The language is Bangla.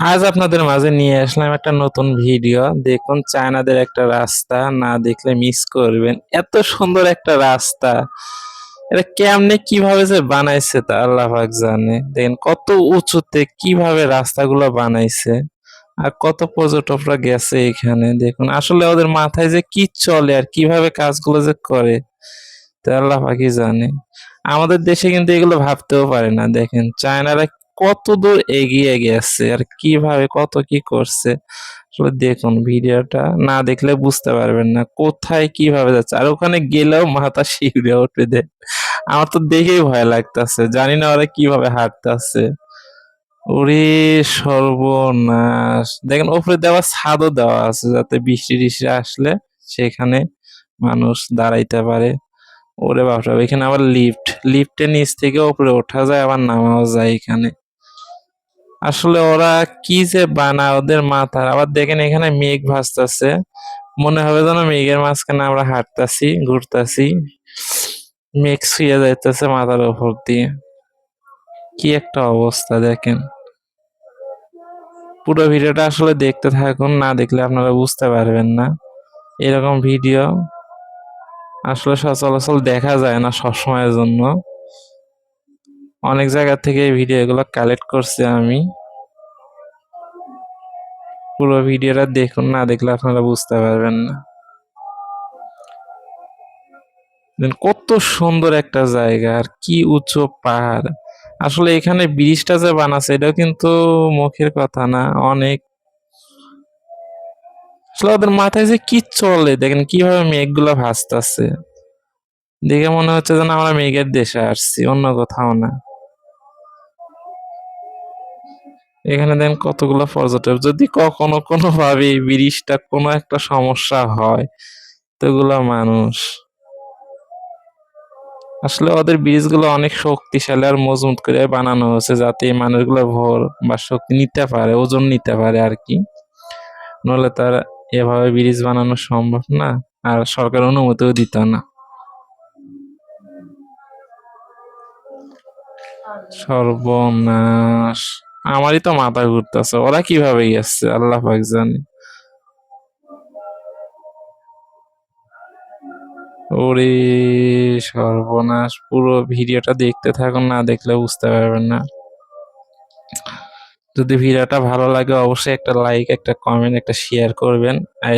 আজ আপনাদের মাঝে নিয়ে আসলাম একটা নতুন ভিডিও। দেখুন, চায়নাদের একটা রাস্তা, না দেখলে মিস করবেন। এত সুন্দর একটা রাস্তা। এটা কেমনে, কীভাবে যে বানাইছে তা আল্লাহ পাক জানে। দেখেন, কত উঁচুতে কীভাবে রাস্তাগুলো বানাইছে। আর কত পর্যটকরা গেছে এখানে। দেখুন, আসলে ওদের মাথায় যে কি চলে আর কীভাবে কাজগুলো যে করে, তা আল্লাহ পাকই জানে। আমাদের দেশে কিন্তু এগুলো ভাবতেও পারে না। দেখেন, চায়নারা কত দূর এগিয়ে গেছে আর কীভাবে কত কি করছে, আসলে দেখুন ভিডিওটা না দেখলে বুঝতে পারবেন না, কোথায় কীভাবে যাচ্ছে। আর ওখানে গেলেও মাথা শিউরে উঠবে দেখ আমার তো দেখেই ভয় লাগতেছে, জানি না ওরা কীভাবে হাঁটতেছে। ওরে সর্বনাশ। দেখেন ওপরে দেওয়া ছাদও দেওয়া আছে যাতে বৃষ্টি টিষ্টি আসলে সেখানে মানুষ দাঁড়াইতে পারে। ওরে বাপরে, এখানে আবার লিফট। লিফটের নিচ থেকে ওপরে ওঠা যায়, আবার নামাও যায় এখানে। আসলে ওরা কি যে বানা ওদের মাথার। আবার দেখেন এখানে মেঘ ভাসতেছে। মনে হবে যেন মেঘের মাঝখানে আমরা হাঁটতাছি, ঘুরতাছি। মেঘ শুয়ে যাইতেছে মাথার উপর দিয়ে। কি একটা অবস্থা, দেখেন। পুরো ভিডিওটা আসলে দেখতে থাকুন, না দেখলে আপনারা বুঝতে পারবেন না। এরকম ভিডিও আসলে সচরাচর দেখা যায় না সবসময়ের জন্য। অনেক জায়গা থেকে এই ভিডিও এগুলো কালেক্ট করছি আমি। পুরো ভিডিওটা দেখুন, না দেখলে আপনারা বুঝতে পারবেন না। কত সুন্দর একটা জায়গা, আর কি উঁচু পাহাড়। আসলে এখানে ব্রিজটা যে বানাচ্ছে এটাও কিন্তু মুখের কথা না, অনেক। আসলে ওদের মাথায় যে কি চলে, দেখেন কীভাবে মেঘগুলো ভাসতেছে। দেখে মনে হচ্ছে যেন আমরা মেঘের দেশে আসছি, অন্য কোথাও না। এখানে দেন কতগুলো পর্যটক যদি কখনো কোনো ভাবে ব্রিজটা কোনো একটা সমস্যা হয় তো এগুলা মানুষ। আসলে ওদের ব্রিজগুলো অনেক শক্তিশালী আর মজবুত করে বানানো হয়েছে, যাতে মানুষগুলো ভর বা শক্তি নিতে পারে, ওজন নিতে পারে আর কি। নলে তার এভাবে ব্রিজ বানানো সম্ভব না, আর সরকার অনুমতিও দিত না। সর্বনাশ। আমারই তো মাথা ঘুরতেছে। ওরা কীভাবে গেছে? আল্লাহ পাক জানে। ওরে সর্বনাশ, পুরো ভিডিওটা দেখতে থাকুন, না দেখলে বুঝতে পারবেন না। যদি ভিডিওটা ভালো লাগে, অবশ্যই একটা লাইক একটা কমেন্ট একটা শেয়ার করবেন। আর